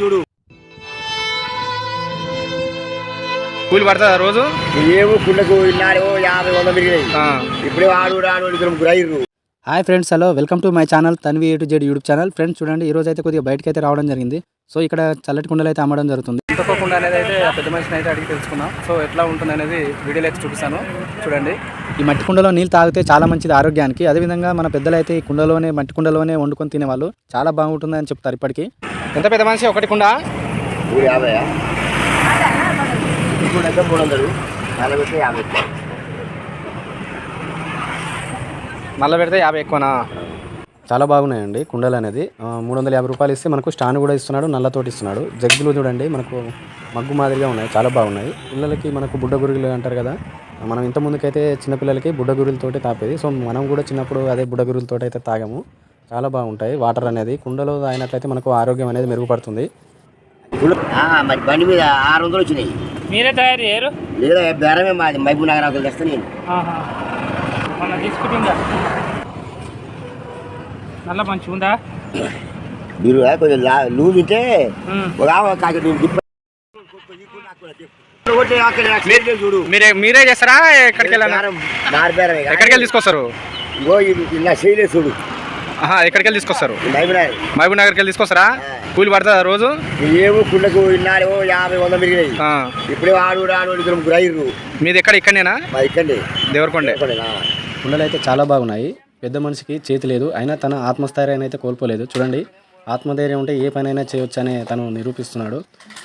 చూడు. కూలి పడుతుందా రోజు? ఏమో యాభై ఆ. ఇప్పుడే ఆడు ఆడు ఇద్దరు hi friends hello welcome to my channel Tanvi A to Z YouTube channel. Friends చూడండి ఈ రోజు అయితే కొద్దిగా బయటకి అయితే రావడం జరిగింది. సో ఇక్కడ చల్లటి కుండలు అయితే అమ్మడం జరుగుతుంది. తప్పకుండా అనేది అయితే ఆ పెద్ద మనిషిని అయితే అడిగి తెలుసుకున్నాం సో ఎట్లా ఉంటుంది అనేది వీడియోలో అయితే చూపిస్తాను. చూడండి. ఈ మట్టి కుండలో నీళ్ళు తాగితే చాలా మంచిది ఆరోగ్యానికి. అదేవిధంగా మన పెద్దలు అయితే ఈ కుండలోనే మట్టి కుండలోనే వండుకొని తినేవాళ్ళు. చాలా బాగుంటుంది అని చెప్తారు ఇప్పటికీ. ఎంత పెద్ద మనిషి? ఒకటి కుండా? మూడు యాభై ఇప్పుడు అయితే మూడు వందలు. నలభై యాభై నల్ల పెడితే యాభై ఎక్కువనా? చాలా బాగున్నాయండి కుండలు అనేది. మూడు వందల యాభై రూపాయలు ఇస్తే మనకు స్టాండ్ కూడా ఇస్తున్నాడు నల్లతోటి ఇస్తున్నాడు. జగ్గులు చూడండి మనకు మగ్గు మాదిరిగా ఉన్నాయి చాలా బాగున్నాయి. పిల్లలకి మనకు బుడ్డ గురుగులు అంటారు కదా మనం ఇంత ముందుకైతే చిన్నపిల్లలకి బుడ్డ గురుగులతోటి తాపేది. సో మనం కూడా చిన్నప్పుడు అదే బుడ్డ గురుగులతోటి అయితే తాగాము. చాలా బాగుంటాయి. వాటర్ అనేది కుండలో తాగినట్లయితే మనకు ఆరోగ్యం అనేది మెరుగుపడుతుంది. ఇప్పుడు ఆ, మరి బండి మీద ఆరు వందలు వచ్చినాయి. మీరే తయారు చేయరు? లేదా బేరమే మాది మైబూ నగర్ అవతల తెస్తా నేను. తీసుకుంటుందా? నల్ల మంచి ఉందా మీరు కొంచెం లూజ్ ఉంటే చూడు. మీరే మీరే చేస్తారా? ఎక్కడికి కానీ ఎక్కడికి వెళ్ళి తీసుకొస్తారు? ఇగో ఇలా చేయలేదు చూడు. ఎక్కడికి వెళ్ళి తీసుకొస్తారు? మహబూబ్ నగర్కి వెళ్ళి తీసుకొస్తారా? కూలి పడుతుందా రోజు? ఏమో కుండకు ఇన్నాడు యాభై వంద మిగిలినాయి. ఆ. ఇప్పుడే ఆడు ఆడు అయ్యారు మీది ఎక్కడ? ఇక్కడనేనా? ఇక్కండి. దేవరకొండే. కుండలు అయితే చాలా బాగున్నాయి. పెద్ద మనిషికి చేతి లేదు. అయినా తన ఆత్మస్థైర్యాన్ని అయితే కోల్పోలేదు. చూడండి ఆత్మధైర్యం ఉంటే ఏ పనైనా చేయొచ్చు అని తను నిరూపిస్తున్నాడు.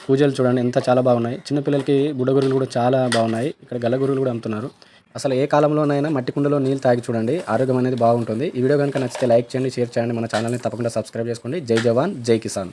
పూజలు చూడండి ఎంత చాలా బాగున్నాయి. చిన్నపిల్లలకి బుడగురులు కూడా చాలా బాగున్నాయి. ఇక్కడ గల్లగురులు కూడా అమ్ముతున్నారు. అసలు ఏ కాలంలోనైనా మట్టి కుండలో నీళ్ళు తాగి చూడండి. ఆరోగ్యం అనేది బాగుంటుంది. ఈ వీడియో కనుక నచ్చితే లైక్ చేయండి షేర్ చేయండి. మన ఛానల్ని తప్పకుండా సబ్స్క్రైబ్ చేసుకోండి. జై జవాన్ జై కిసాన్.